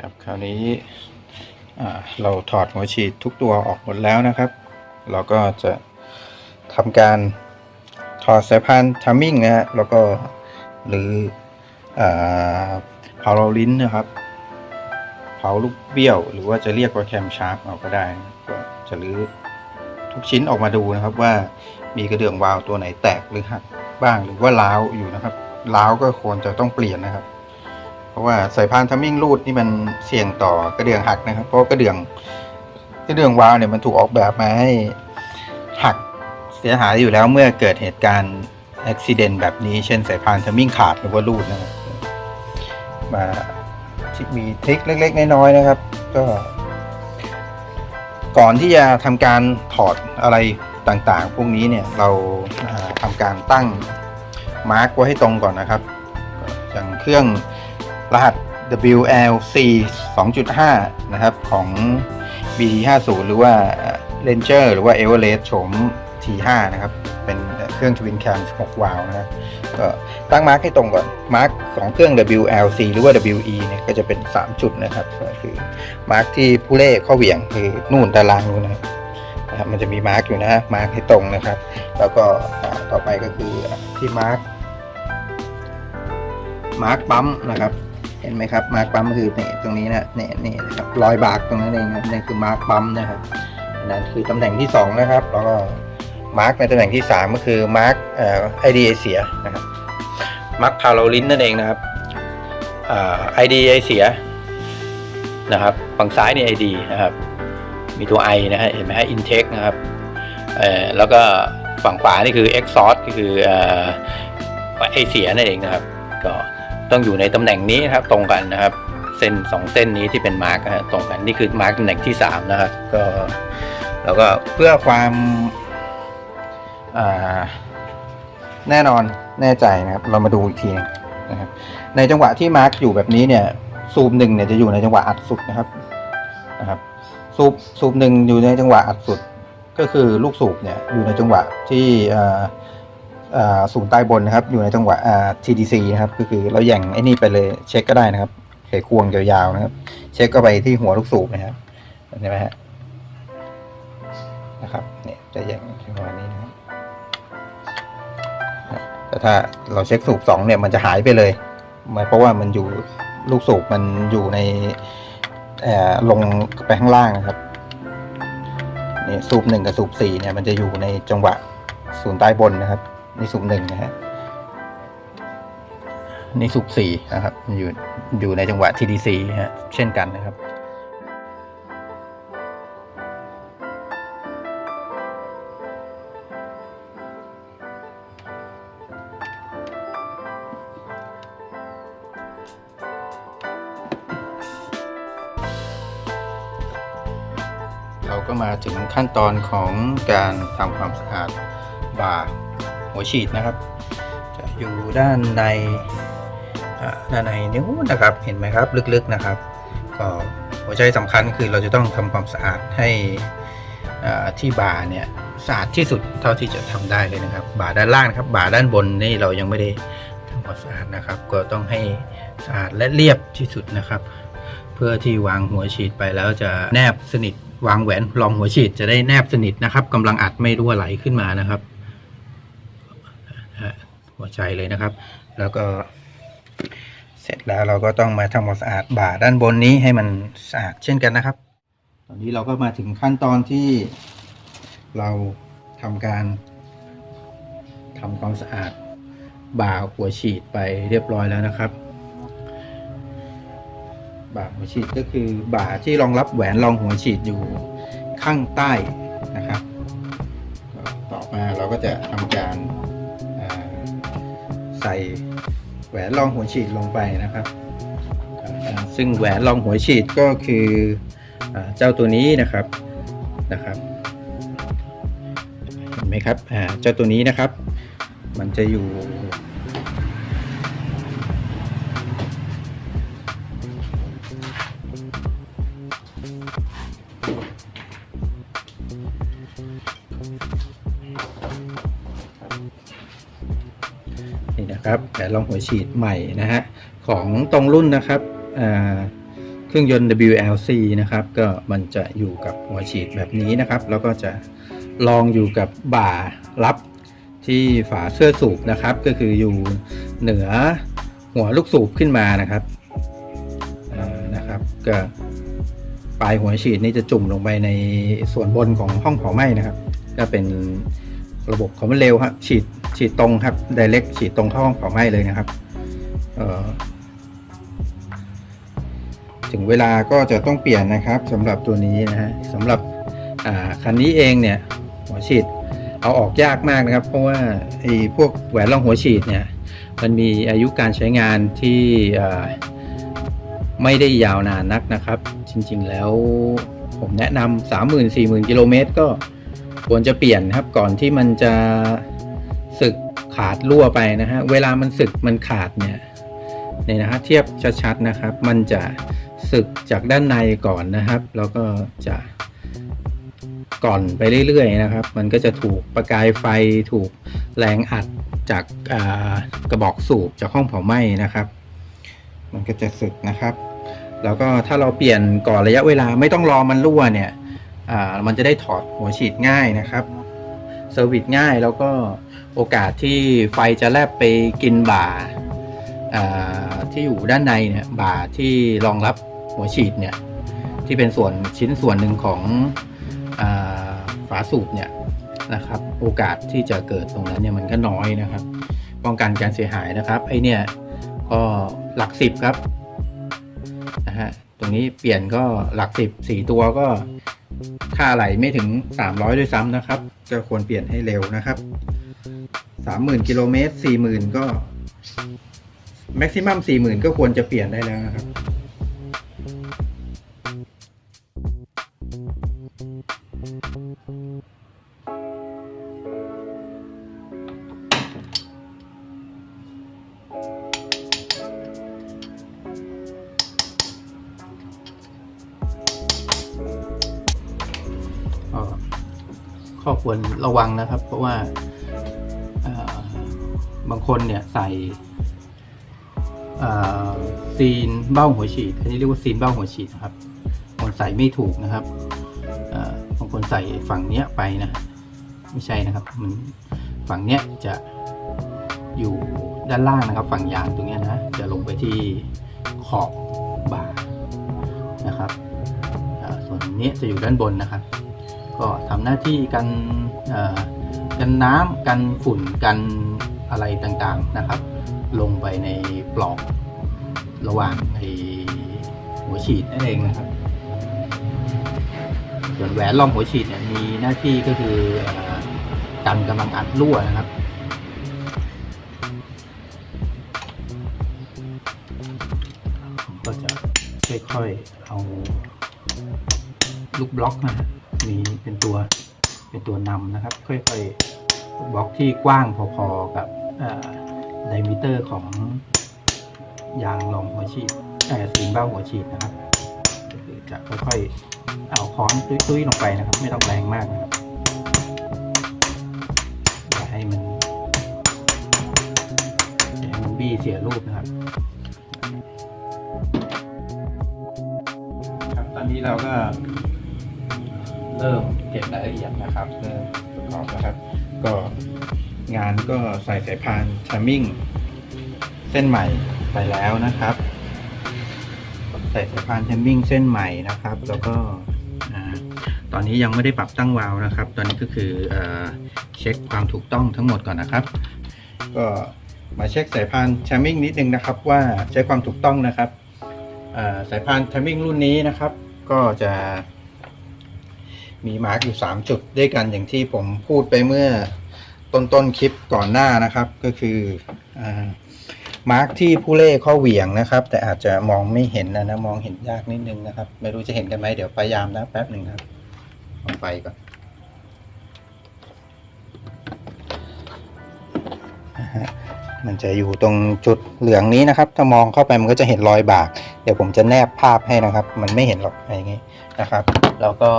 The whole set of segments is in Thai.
ครับคราวนี้เราถอดหัวฉีดทุกตัวออกหมดแล้วนะครับ เราก็จะทำการถอดสายพานทัมมิ่งนะฮะแล้วก็หรือเผาเราลิ้นนะครับ เผาลูกเบี้ยว หรือว่าจะเรียกว่าแคมชาร์ปเอาก็ได้ก็จะรื้อทุกชิ้นออกมาดูนะครับว่ามีกระเดื่องวาล์วตัวไหนแตกหรือหักบ้างหรือว่าล้าวอยู่นะครับล้าวก็ควรจะต้องเปลี่ยนนะครับ เพราะว่าสายพานทัมมิ่งรูดนี่มันเสี่ยงต่อกระเดื่องหักนะครับ เพราะกระเดื่องกระเดื่องวาล์วเนี่ยมันถูกออกแบบมาให้หักเสียหายอยู่แล้วเมื่อเกิดเหตุการณ์อุบิเหตุแบบนี้ เช่นสายพานทัมมิ่งขาดหรือว่ารูดนะครับมาที่มีทริคเล็ก ๆ น้อยๆนะครับ ก็ ก่อนที่จะทำการถอดอะไรต่างๆ พวกนี้เนี่ยเราอ่าทำการตั้งมาร์กไว้ให้ตรงก่อนนะครับ อย่างเครื่อง รหัส WLC 2.5 นะครับ ของ BT50 หรือว่า Ranger หรือว่า Everest โฉม T5 นะครับ เป็นเครื่อง Twin Cam 16 วาล์วนะครับก็ตั้งมาร์กให้ตรงก่อนมาร์กของเครื่อง WLC หรือว่า WE เนี่ยก็จะเป็น 3 จุดนะครับก็คือมาร์กที่ผู้เล่ข้อเหวี่ยงคือนู่นตารางนู่นนะครับมันจะมีมาร์กอยู่นะมาร์กให้ตรงนะครับ แล้วก็ต่อไปก็คือที่มาร์กมาร์กปั๊มนะครับ เห็นไหมครับมาร์กปั๊มคือเนี่ยตรงนี้นะเนี่ยเนี่ยนะครับรอยบากตรงนั้นเองครับนี่คือมาร์กปั๊มนะครับนั่นคือตำแหน่งที่สองนะครับ แล้วก็มาร์กในตำแหน่งที่สามก็คือมาร์กเอ่อไอดีไอเสียนะครับมาร์กพาราลินนั่นเองนะครับไอดีไอเสียนะครับฝั่งซ้ายนี่ไอดีนะครับ มีตัว I นะฮะเห็นไหมฮะ intake นะครับแล้วก็ฝั่งขวานี่คือ exhaust ก็คือไอเสียนั่นเองนะครับ ก็ ต้องอยู่ในตำแหน่งนี้นะครับตรงกันนะครับ เส้นสองเส้นนี้ที่เป็นมาร์กนะตรงกันนี่คือมาร์กตำแหน่งที่สามนะครับก็แล้วก็เพื่อความแน่นอนแน่ใจนะครับ เรามาดูอีกทีหนึงนะครับในจังหวะที่มาร์กอยู่แบบนี้เนี่ยซูมหนึ่งเนี่ยจะอยู่ในจังหวะอัดสุดนะครับนะครับซูมซูมหนึ่งอยู่ในจังหวะอัดสุด ก็คือลูกสูบเนี่ยอยู่ในจังหวะที่อ ศูนย์ใต้บนนะครับ อยู่ในจังหวะ TDC นะครับ ก็คือเราแย่งไอ้นี่ไปเลยเช็คก็ได้นะครับไขควงยาวๆนะครับ เช็คก็ไปที่หัวลูกสูบนะครับเห็นไหมฮะนะครับเนี่ยจะแย่งประมาณนี้นะครับแต่ถ้าเราเช็คสูบสองเนี่ยมันจะหายไปเลยหมายเพราะว่ามันอยู่ลูกสูบมันอยู่ในลงไปข้างล่างนะครับนี่สูบหนึ่งกับสูบสี่เนี่ยมันจะอยู่ในจังหวะศูนย์ใต้บนนะครับ นี่สูบหนึ่งนะฮะนี่สูบสี่นะครับ อยู่อยู่ในจังหวะ TDC ฮะเช่นกันนะครับเราก็มาถึงขั้นตอนของการทำความสะอาดบ่า หัวฉีดนะครับ จะอยู่ด้านในด้านในนิ้วนะครับเห็นไหมครับลึกๆนะครับ ก็หัวใจสำคัญคือเราจะต้องทำความสะอาดให้ที่บ่าเนี่ยสะอาดที่สุดเท่าที่จะทำได้เลยนะครับ บ่าด้านล่างนะครับ บ่าด้านบนนี่เรายังไม่ได้ทำความสะอาดนะครับ ก็ต้องให้สะอาดและเรียบที่สุดนะครับ เพื่อที่วางหัวฉีดไปแล้วจะแนบสนิทวางแหวนรองหัวฉีดจะได้แนบสนิทนะครับกำลังอัดไม่รั่วไหลขึ้นมานะครับ หัวใจเลยนะครับ แล้วก็เสร็จแล้วเราก็ต้องมาทำความสะอาดบ่าด้านบนนี้ให้มันสะอาดเช่นกันนะครับ ตอนนี้เราก็มาถึงขั้นตอนที่เราทำการทำความสะอาดบ่าหัวฉีดไปเรียบร้อยแล้วนะครับ บ่าหัวฉีดก็คือบ่าที่รองรับแหวนรองหัวฉีดอยู่ข้างใต้นะครับ ต่อมาเราก็จะทำการ ใส่แหวนรองหัวฉีดลงไปนะครับ ซึ่งแหวนรองหัวฉีดก็คือเจ้าตัวนี้นะครับนะครับเห็นไหมครับเจ้าตัวนี้นะครับ มันจะอยู่ นี่นะครับแต่ลองหัวฉีดใหม่นะฮะของตรงรุ่นนะครับเครื่องยนต์ WLC นะครับ ก็มันจะอยู่กับหัวฉีดแบบนี้นะครับ แล้วก็จะลองอยู่กับบ่ารับที่ฝาเสื้อสูบนะครับ ก็คืออยู่เหนือหัวลูกสูบขึ้นมานะครับนะครับก็ปลายหัวฉีดนี่จะจุ่มลงไปในส่วนบนของห้องเผาไหม้นะครับ ก็เป็น ระบบของมันเร็วครับฉีดฉีดตรงครับ direct ฉีดตรงเข้าห้องเผาไหม้เลยนะครับถึงเวลาก็จะต้องเปลี่ยนนะครับสำหรับตัวนี้นะฮะสำหรับคันนี้เองเนี่ยหัวฉีดเอาออกยากมากนะครับ เพราะว่าไอ้พวกแหวนรองหัวฉีดเนี่ยมันมีอายุการใช้งานที่ไม่ได้ยาวนานนักนะครับ จริงๆแล้วผมแนะนำสามหมื่นสี่หมื่นกิโลเมตรก็ ควรจะเปลี่ยนนะครับก่อนที่มันจะสึกขาดรั่วไปนะฮะเวลามันสึกมันขาดเนี่ยเนี่ยนะฮะเทียบชัดๆนะครับ มันจะสึกจากด้านในก่อนนะครับ แล้วก็จะก่อนไปเรื่อยๆนะครับ มันก็จะถูกประกายไฟถูกแรงอัดจากากระบอกสูบจากห้องเผาไหม้นะครับ มันก็จะสึกนะครับ แล้วก็ถ้าเราเปลี่ยนก่อนระยะเวลาไม่ต้องรอมันรั่วเนี่ย มันจะได้ถอดหัวฉีดง่ายนะครับเซอร์วิสง่ายแล้วก็โอกาสที่ไฟจะแลบไปกินบ่าอ่าที่อยู่ด้านในเนี่ยบ่าที่รองรับหัวฉีดเนี่ยที่เป็นส่วนชิ้นส่วนหนึ่งของอฝาสูบเนี่ยนะครับ โอกาสที่จะเกิดตรงนั้นเนี่ยมันก็น้อยนะครับ ป้องกันการเสียหายนะครับไอเนี่ยก็หลักสิบครับนะฮะตรงนี้เปลี่ยนก็หลักสิบสี่ตัวก็ ค่าไหลไม่ถึง 300 ด้วยซ้ำนะครับ ก็ควรเปลี่ยนให้เร็วนะครับ 30,000กิโลเมตร40,000 ก็แม็กซิมัม40,000 ก็ควรจะเปลี่ยนได้แล้วนะครับ ควรระวังนะครับ เพราะว่าบางคนเนี่ยใส่ซีนเบ้าหัวฉีด อันนี้เรียกว่าซีนเบ้าหัวฉีดนะครับบางคนใส่ไม่ถูกนะครับบางคนใส่ฝั่งเนี้ยไปนะ ไม่ใช่นะครับ มันฝั่งเนี้ยจะอยู่ด้านล่างนะครับ ฝั่งยางตรงเนี้ยนะ จะลงไปที่ขอบบ่านะครับ ส่วนนี้จะอยู่ด้านบนนะครับ ก็ทำหน้าที่กันกันน้ำกันฝุ่นกันอะไรต่างๆนะครับ ลงไปในปลอกระหว่างไอหัวฉีดนั่นเองนะครับ ส่วนแหวนรองหัวฉีดเนี่ยมีหน้าที่ก็คืออกันกำลังอัดรั่วนะครับก็จะค่อยๆเอาลูกบล็อกนะ มีเป็นตัวเป็นตัวนำนะครับ ค่อยๆบล็อกที่กว้างพอๆกับไดมิเตอร์ของยางรองหัวฉีดเอ่สีเบ้าหัวฉีดนะครับจะค่อยๆเอาค้อนตุ้ยๆลงไปนะครับ ไม่ต้องแรงมากนะครับอย่าให้มันอย่าให้มันบี้เสียรูปนะครับครับ ตอนนี้เราก็ เริ่มเก็บรายละเอียดนะครับเริ่มประกอบนะครับ ก็งานก็ใส่สายพานทมมิ่งเส้นใหม่ไปแล้วนะครับ ใส่สายพานทมมิ่งเส้นใหม่นะครับ แล้วก็ตอนนี้ยังไม่ได้ปรับตั้งวาล์วนะครับ ตอนนี้ก็คือเอเช็คความถูกต้องทั้งหมดก่อนนะครับ ก็มาเช็คสายพานทมมิ่งนิดนึงนะครับ ว่าใช้ความถูกต้องนะครับสายพานทมมิ่งรุ่นนี้นะครับ ก็จะ มีมาร์กอยู่ 3 จุดด้วยกันอย่างที่ผมพูดไปเมื่อต้นต้นคลิปก่อนหน้านะครับ ก็คืออมาร์กที่ผู้เล่ข้อเหวี่ยงนะครับ แต่อาจจะมองไม่เห็นนะนะมองเห็นยากนิดนึงนะครับ ไม่รู้จะเห็นกันไหมเดี๋ยวพยายามนะแป๊บหนึ่งครับเอาไฟก่อนนะฮะมันจะอยู่ตรงจุดเหลืองนี้นะครับ ถ้ามองเข้าไปมันก็จะเห็นรอยบาก เดี๋ยวผมจะแนบภาพให้นะครับ มันไม่เห็นหรอกอะไรอย่างงี้นะครับ แล้วก็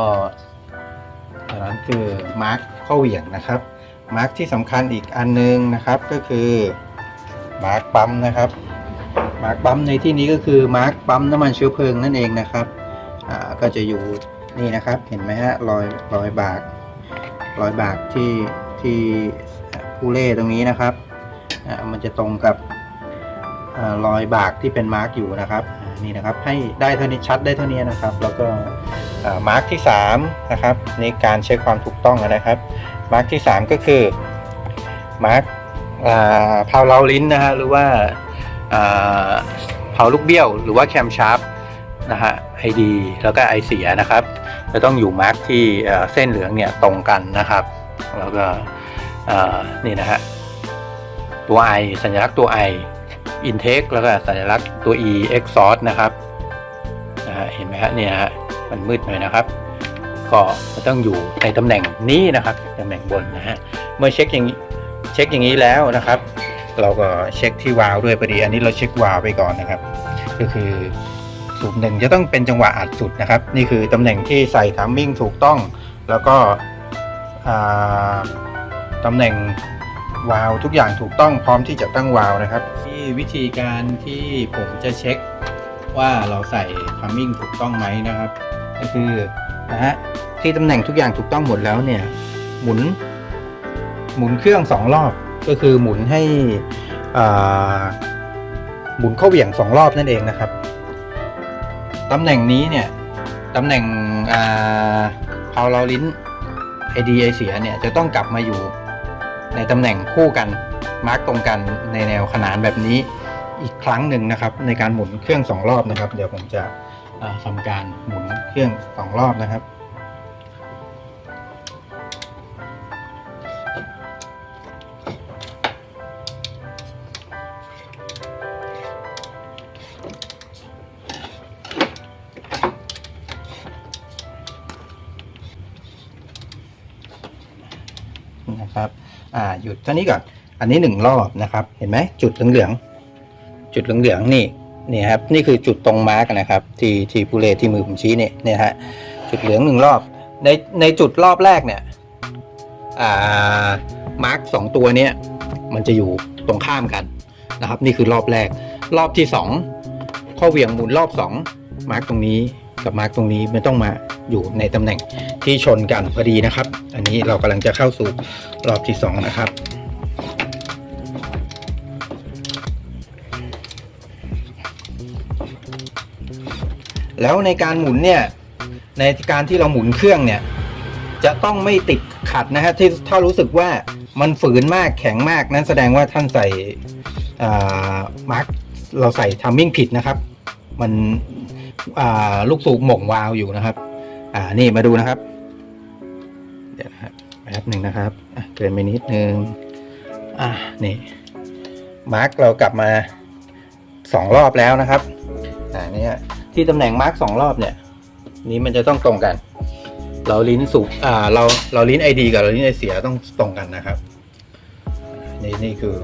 นนั้นคือมาร์กข้อเหวี่ยงนะครับ มาร์กที่สำคัญอีกอันนึงนะครับก็คือมาร์กปั๊มนะครับ มาร์กปั๊มในที่นี้ก็คือมาร์กปั๊มน้ำมันเชื้อเพลิงนั่นเองนะครับอ่าก็จะอยู่นี่นะครับเห็นไหมฮะรอยรอยบากรอยบากที่ที่ผู้เล่ตรงนี้นะครับอ่ามันจะตรงกับ รอยบากที่เป็นมาร์กอยู่นะครับนี่นะครับให้ได้เท่านี้ชัดได้เท่านี้นะครับ แล้วก็มาร์กที่3นะครับในการเช็คความถูกต้องนะครับมาร์กที่ 3 ก็คือมาร์กพาวเลาลิ้นนะฮะหรือว่าอ่าเผาลูกเบี้ยว หรือว่าแคมชาร์ปนะฮะไอดีแล้วก็ไอเสียนะครับจะต้องอยู่มาร์กที่เส้นเหลืองเนี่ยตรงกันนะครับ แล้วก็นี่นะฮะตัว I สัญลักษณ์ตัว I intake แล้วก็สัญลักษณ์ตัว E exhaust นะครับนะฮะเห็นไหมฮะเนี่ยฮะมันมืดหน่อยนะครับ ก็ต้องอยู่ในตำแหน่งนี้นะครับตำแหน่งบนนะฮะเมื่อเช็คอย่างนี้เช็คอย่างนี้แล้วนะครับ เราก็เช็คที่วาล์วด้วยพอดี อันนี้เราเช็ควาล์วไปก่อนนะครับ ก็คือสูบหนึ่งจะต้องเป็นจังหวะอัดสุดนะครับ นี่คือตำแหน่งที่ใส่ทัมมิ่งถูกต้อง แล้วก็ตำแหน่ง วาล์วทุกอย่างถูกต้องพร้อมที่จะตั้งวาล์วนะครับที่วิธีการที่ผมจะเช็คว่าเราใส่ทัมมิ่งถูกต้องไหมนะครับ ก็คือนะฮะที่ตำแหน่งทุกอย่างถูกต้องหมดแล้วเนี่ย หมุน หมุนเครื่องสองรอบก็คือหมุนให้อ่าหมุนเข้าเหวี่ยงสองรอบนั่นเองนะครับตำแหน่งนี้เนี่ยตำแหน่งอ่าพาวเราลิ้นไอดีไอเสียเนี่ยจะต้องกลับมาอยู่ ในตำแหน่งคู่กันมาร์กตรงกันในแนวขนานแบบนี้อีกครั้งหนึ่งนะครับในการหมุนเครื่องสองรอบนะครับ เดี๋ยวผมจะทำการหมุนเครื่องสองรอบนะครับ เท่านี้ก่อน อันนี้หนึ่งรอบนะครับ เห็นไหมจุดเหลืองๆ จุดเหลืองๆนี่นี่ครับนี่คือจุดตรงมาร์กนะครับ ที่ที่ผู้เลที่มือผมชี้เนี่ยเนี่ยฮะจุดเหลืองหนึ่งรอบ ในในจุดรอบแรกเนี่ยอ่ามาร์กสองตัวเนี้ยมันจะอยู่ตรงข้ามกันนะครับ นี่คือรอบแรก รอบที่สองข้อเหวี่ยงหมุนรอบสองมาร์กตรงนี้ กับมาร์กตรงนี้มันต้องมาอยู่ในตำแหน่งที่ชนกันพอดีนะครับ อันนี้เรากำลังจะเข้าสู่รอบที่สองนะครับแล้วในการหมุนเนี่ยในการที่เราหมุนเครื่องเนี่ยจะต้องไม่ติดขัดนะฮะที่ถ้ารู้สึกว่ามันฝืนมากแข็งมากนั้นแสดงว่าท่านใส่มาร์กเราใส่ทัมมิ่งผิดนะครับ มัน ลูกสูบหม่งวาล์วอยู่นะครับ อ่านี่มาดูนะครับ เดี๋ยวนะครับแป๊บหนึ่งนะครับเกินไปนิดนึงอ่านี่มาร์กเรากลับมาสองรอบแล้วนะครับอ่าเนี่ยที่ตำแหน่งมาร์กสองรอบเนี่ย นี้มันจะต้องตรงกัน เราลิ้นสูบอ่าเราเราลิ้นไอดีกับเราลิ้นไอเสียต้องตรงกันนะครับนี่นี่คือ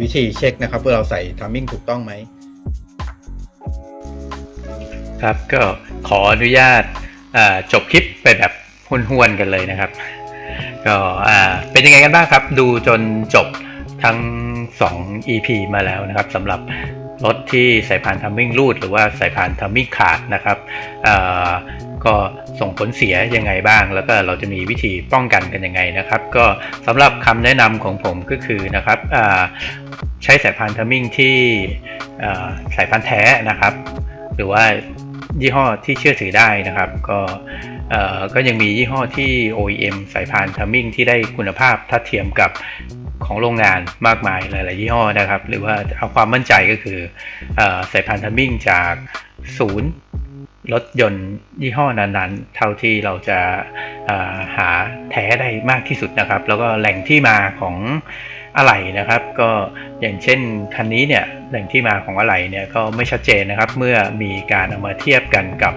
วิธีเช็คนะครับว่าเราใส่ทัมมิ่งถูกต้องไหม ครับ ก็ขออนุญาตจบคลิปไปแบบห้วนๆกันเลยนะครับ ก็เป็นยังไงกันบ้างครับ ดูจนจบทั้ง 2 EP มาแล้วนะครับสำหรับรถที่สายพานทัมมิ่งรูดหรือว่าสายพานทัมมิ่งขาดนะครับก็ส่งผลเสียยังไงบ้าง แล้วก็เราจะมีวิธีป้องกันกันยังไงนะครับ ก็สำหรับคำแนะนำของผมก็คือนะครับใช้สายพานทัมมิ่งที่สายพานแท้นะครับ หรือว่า ยี่ห้อที่เชื่อถือได้นะครับ ก็เอ่อก็ยังมียี่ห้อที่ OEM สายพานทัมมิ่งที่ได้คุณภาพทัดเทียมกับของโรงงานมากมายหลาย ๆ ยี่ห้อนะครับ หรือว่าเอาความมั่นใจก็คือเอ่อสายพานทัมมิ่งจากศูนย์รถยนต์ยี่ห้อนั้นๆ เท่าที่เราจะเอ่อหาแท้ได้มากที่สุดนะครับ แล้วก็แหล่งที่มาของ อะไหล่นะครับ ก็อย่างเช่นคันนี้เนี่ยแหล่งที่มาของอะไหล่เนี่ยก็ไม่ชัดเจนนะครับ เมื่อมีการเอามาเทียบกันกับ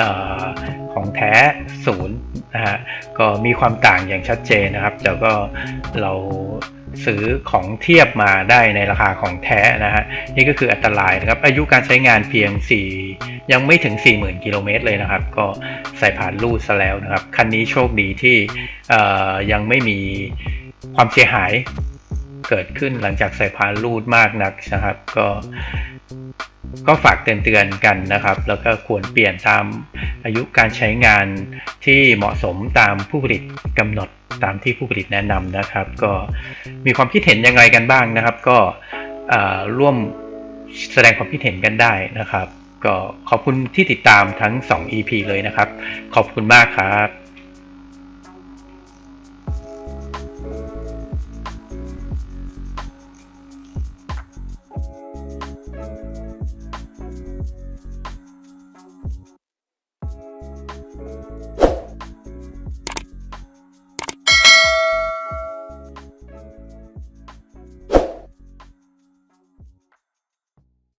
ออของแท้ศูนย์นะฮะก็มีความต่างอย่างชัดเจนนะครับแล้วก็เราซื้อของเทียบมาได้ในราคาของแท้นะฮะนี่ก็คืออันตรายนะครับ อายุการใช้งานเพียง 4 ยังไม่ถึง 40,000 กิโลเมตรเลยนะครับ ก็ใส่ผ่านรูดซะแล้วนะครับ คันนี้โชคดีที่ยังไม่มีความเสียหาย เกิดขึ้นหลังจากใส่พานรูดมากนักนะครับ ก็ก็ฝากเตือนๆกันนะครับ แล้วก็ควรเปลี่ยนตามอายุการใช้งานที่เหมาะสมตามผู้ผลิตกำหนดตามที่ผู้ผลิตแนะนำนะครับ ก็มีความคิดเห็นยังไงกันบ้างนะครับ ก็ร่วมแสดงความคิดเห็นกันได้นะครับ ก็ขอบคุณที่ติดตามทั้ง 2 EP เลยนะครับ ขอบคุณมากครับ